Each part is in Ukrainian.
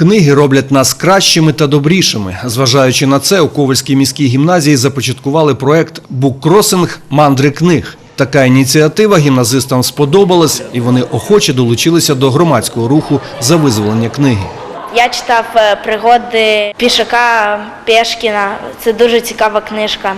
Книги роблять нас кращими та добрішими. Зважаючи на це, у Ковальській міській гімназії започаткували проект «Буккросинг. Мандри книг». Така ініціатива гімназистам сподобалась, і вони охоче долучилися до громадського руху за визволення книги. Я читав е, пригоди пішака Пешкіна. Це дуже цікава книжка.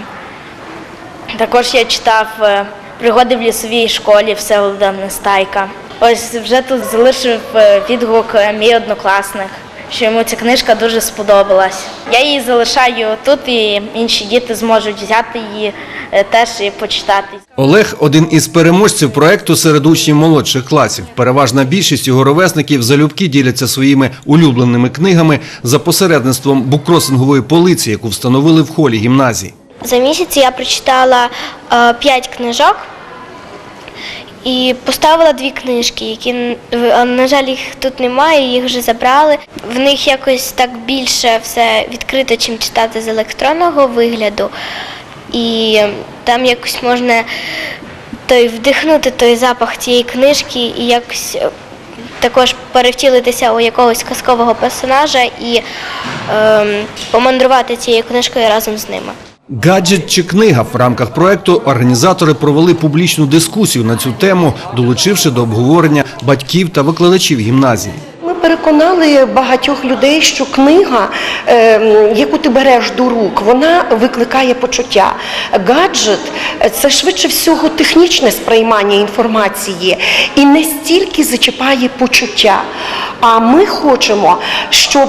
Також я читав е, пригоди в лісовій школі Всеволода Нестайка. Ось вже тут залишив е, відгук мій однокласник, що йому ця книжка дуже сподобалась. Я її залишаю тут, і інші діти зможуть взяти її е, теж і почитати. Олег – один із переможців проекту серед учнів молодших класів. Переважна більшість його ровесників залюбки діляться своїми улюбленими книгами за посередництвом буккросингової полиці, яку встановили в холі гімназії. За місяць я прочитала е, п'ять книжок і поставила дві книжки, які, на жаль, їх тут немає, їх вже забрали. В них якось так більше все відкрито, чим читати з електронного вигляду. І там якось можна той вдихнути той запах цієї книжки і якось е, також перевтілитися у якогось казкового персонажа і ем, помандрувати цією книжкою разом з ними. Гаджет чи книга в рамках проекту організатори провели публічну дискусію на цю тему, долучивши до обговорення батьків та викладачів гімназії. Переконали багатьох людей, що книга, е, яку ти береш до рук, вона викликає почуття. Гаджет це швидше всього технічне сприймання інформації і не стільки зачіпає почуття. А ми хочемо, щоб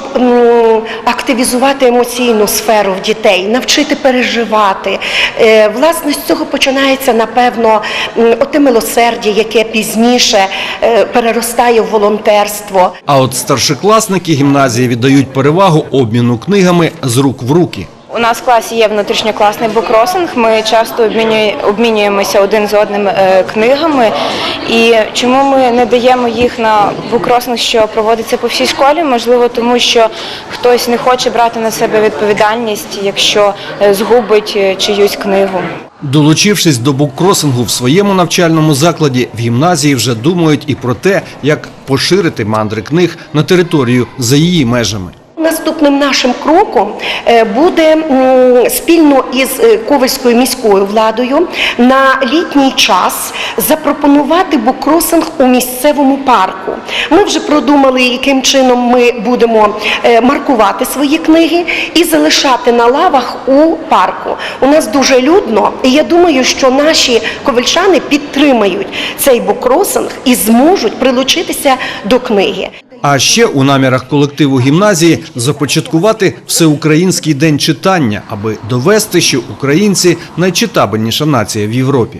активізувати емоційну сферу в дітей, навчити переживати. Е, Власне, з цього починається, напевно, оте милосердя, яке пізніше е, переростає в волонтерство. А от старшокласники гімназії віддають перевагу обміну книгами з рук в руки. У нас в класі є внутрішньокласний букросинг. Ми часто обмінюємося один з одним е, книгами. І чому ми не даємо їх на букросинг, що проводиться по всій школі? Можливо, тому що хтось не хоче брати на себе відповідальність, якщо е, згубить е, чиюсь книгу. Долучившись до буккросингу в своєму навчальному закладі, в гімназії вже думають і про те, як поширити мандри книг на територію за її межами. Наступним нашим кроком е, буде спільно із е, Ковальською міською владою на літній час запропонувати буккросинг у місцевому парку. Ми вже продумали, яким чином ми будемо е, маркувати свої книги і залишати на лавах у парку. У нас дуже людно, і я думаю, що наші ковальчани підтримають цей буккросинг і зможуть прилучитися до книги. А ще у намірах колективу гімназії започаткувати всеукраїнський день читання, аби довести, що українці найчитабельніша нація в Європі.